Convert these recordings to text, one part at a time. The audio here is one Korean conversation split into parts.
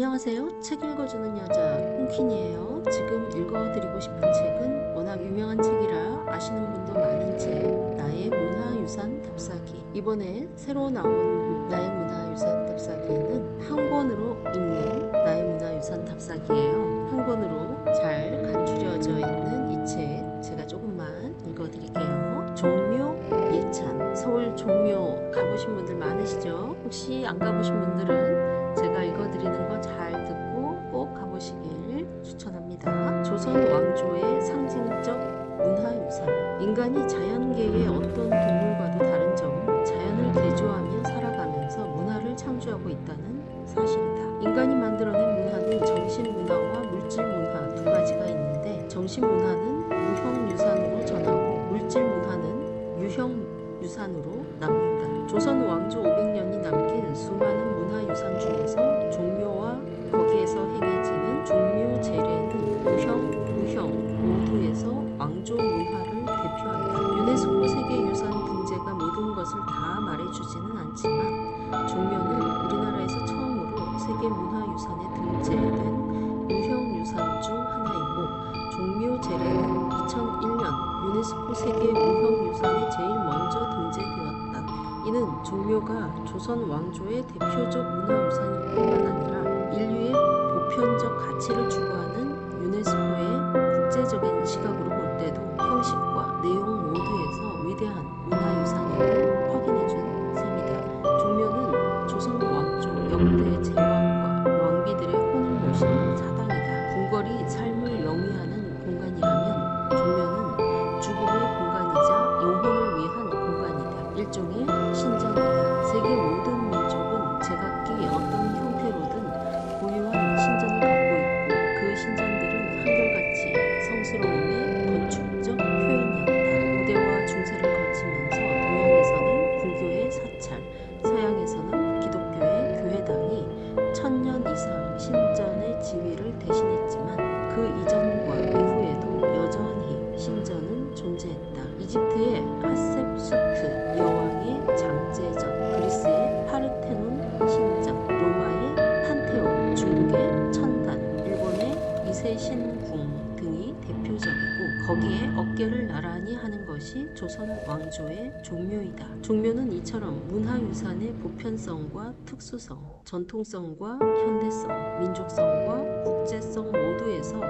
안녕하세요. 책 읽어주는 여자 홍퀸이에요. 지금 읽어드리고 싶은 책은 워낙 유명한 책이라 아시는 분도 많은 책 나의 문화유산 답사기 이번에 새로 나온 나의 문화유산 답사기에는 한 권으로 읽는 나의 문화유산 답사기예요. 한 권으로 잘 간추려져 있는 이 책 제가 조금만 읽어드릴게요. 종묘 예찬 서울 종묘 가보신 분들 많으시죠? 혹시 안 가보신 분들은 추천합니다. 조선 왕조의 상징적 문화유산. 인간이 자연계의 어떤 동물과도 다른 점은 자연을 개조하며 살아가면서 문화를 창조하고 있다는 사실이다. 인간이 만들어낸 문화는 정신문화와 물질문화 두 가지가 있는데 정신문화는 무형유산으로 전하고 물질문화는 유형유산으로 남는다. 조선 왕조 500년이 남긴 수많은 문화유산 중에서 종묘 왕조 문화를 대표한다. 유네스코 세계유산 등재가 모든 것을 다 말해주지는 않지만 종묘는 우리나라에서 처음으로 세계문화유산에 등재된 유형유산 중 하나이고 종묘 제례는 2001년 유네스코 세계 무형유산에 제일 먼저 등재되었다. 이는 종묘가 조선 왕조의 대표적 문화유산일 뿐만 아니라 인류의 보편적 가치를 추구하는 유네스코의 일종의 신전이다. 세계 모든 것이 조선 왕조의 종묘이다. 종묘는 이처럼 문화유산의 보편성과 특수성, 전통성과 현대성, 민족성과 국제성 모두에서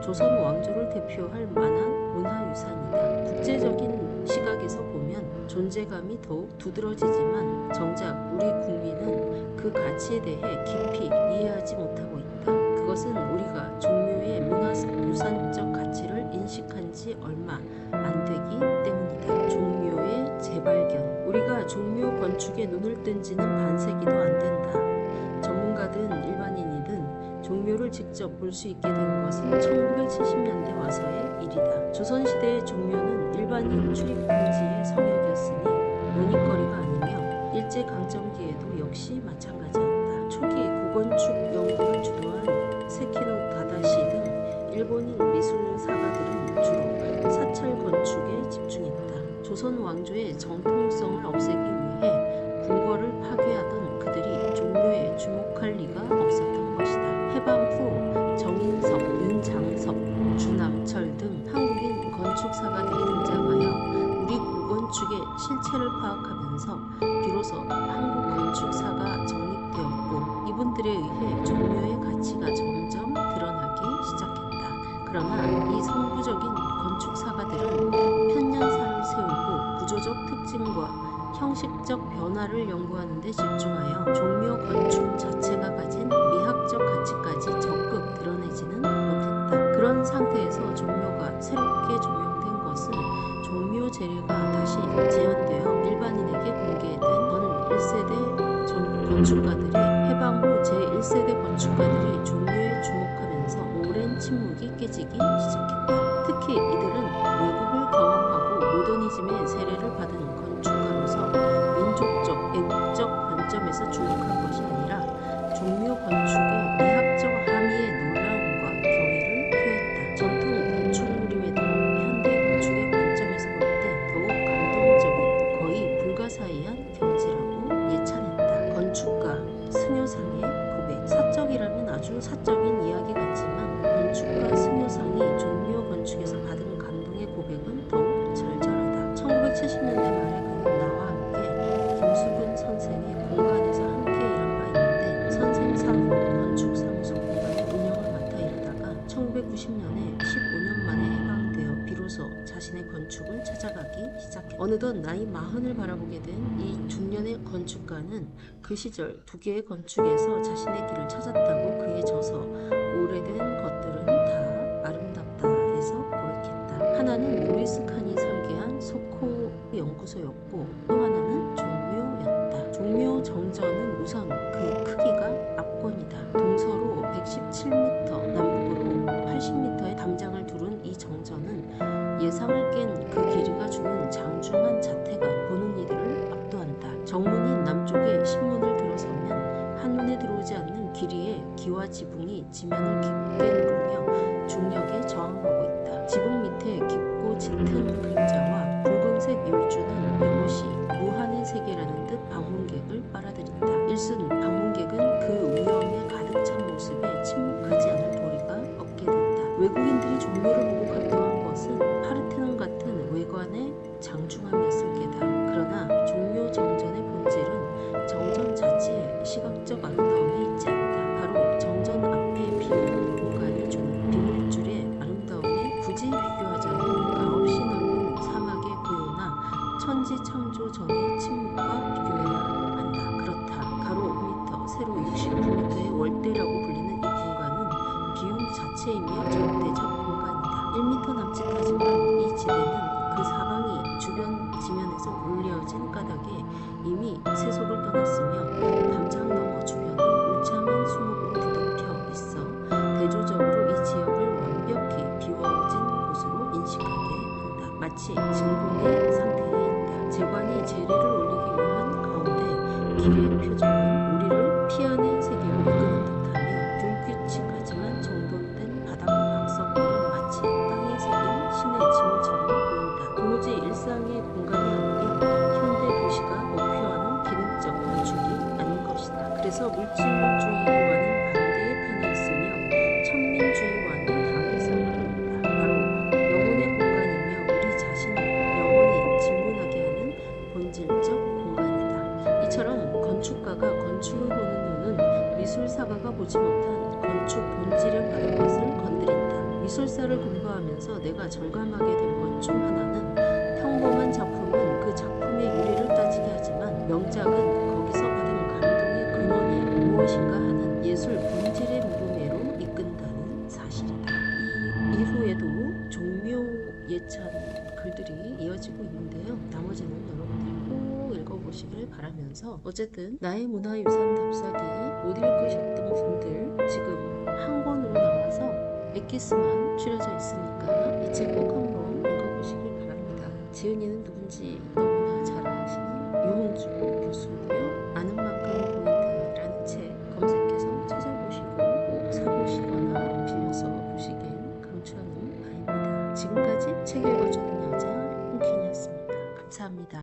조선 왕조를 대표할 만한 문화유산이다. 국제적인 시각에서 보면 존재감이 더욱 두드러지지만 정작 우리 국민은 그 가치에 대해 깊이 이해하지 못하고 있다. 그것은 우리가 종묘의 문화유산적 가치를 인식한 지 얼마 안 되기 때문이다. 종묘의 재발견. 우리가 종묘 건축에 눈을 뜬 지는 반세기도 안 된다. 전문가든 일반인이든 종묘를 직접 볼 수 있게 된 것은 1970년대 와서의 일이다. 조선시대의 종묘는 일반인 출입 금지의 성역이었으니 논의거리가 아니며 일제강점기에도 역시 마찬가지였다. 조선 왕조의 정통성을 없애기 위해 궁궐을 파괴하던 그들이 종묘에 주목할 리가 없었던 것이다. 해방 후 정인섭, 윤장섭, 주남철 등 한국인 건축사가들이 등장하여 우리古건축의 실체를 파악하면서 비로소 한국 건축사가 정립되었고 이분들에 의해 종묘의 가치가 점점 드러나기 시작했다. 그러나 이 성부적인 건축사가들은 형식적 변화를 연구하는 데 집중하여 종묘 건축 자체가 가진 미학적 가치까지 적극 드러내지는 못했다. 그런 상태에서 종묘가 새롭게 조명된 것은 종묘 재료가 다시 재현되어 일반인에게 공개된 어느 1세대 전 건축가들이 해방 후 제1세대 건축가들이 종묘에 주목하면서 오랜 침묵이 깨지기 시작했다. 어느덧 나이 마흔을 바라보게 된 이 중년의 건축가는 그 시절 두 개의 건축에서 자신의 길을 찾았다고 그에 져서 오래된 것들은 다 아름답다 해서 고백했다. 하나는 모리스 칸이 설계한 소코 연구소였고 또 하나는 기와 지붕이 지면을 깊게 누르며 중력에 저항하고 있다. 지붕 밑에 깊고 짙은 그림자와 붉은색 열주는 이곳이 무한의 세계라는 듯 방문객을 빨아들인다. 일순 대조적으 절감하게 된 것 중 하나는 평범한 작품은 그 작품의 유래를 따지게 하지만 명작은 거기서 받은 감동의 근원이 무엇인가 하는 예술 본질의 물음에로 이끈다는 사실이다. 이 이후에도 종묘 예찬 글들이 이어지고 있는데요. 나머지는 여러분들 꼭 읽어보시길 바라면서 어쨌든 나의 문화유산 답사기 못 읽으셨던 분들 지금 한 권으로 나와서 엑기스만 줄여져 있으니까 이 책 꼭 한번 읽어보시길 바랍니다. 지은이는 누군지 너무나 잘 아시는 유은주 교수인데요.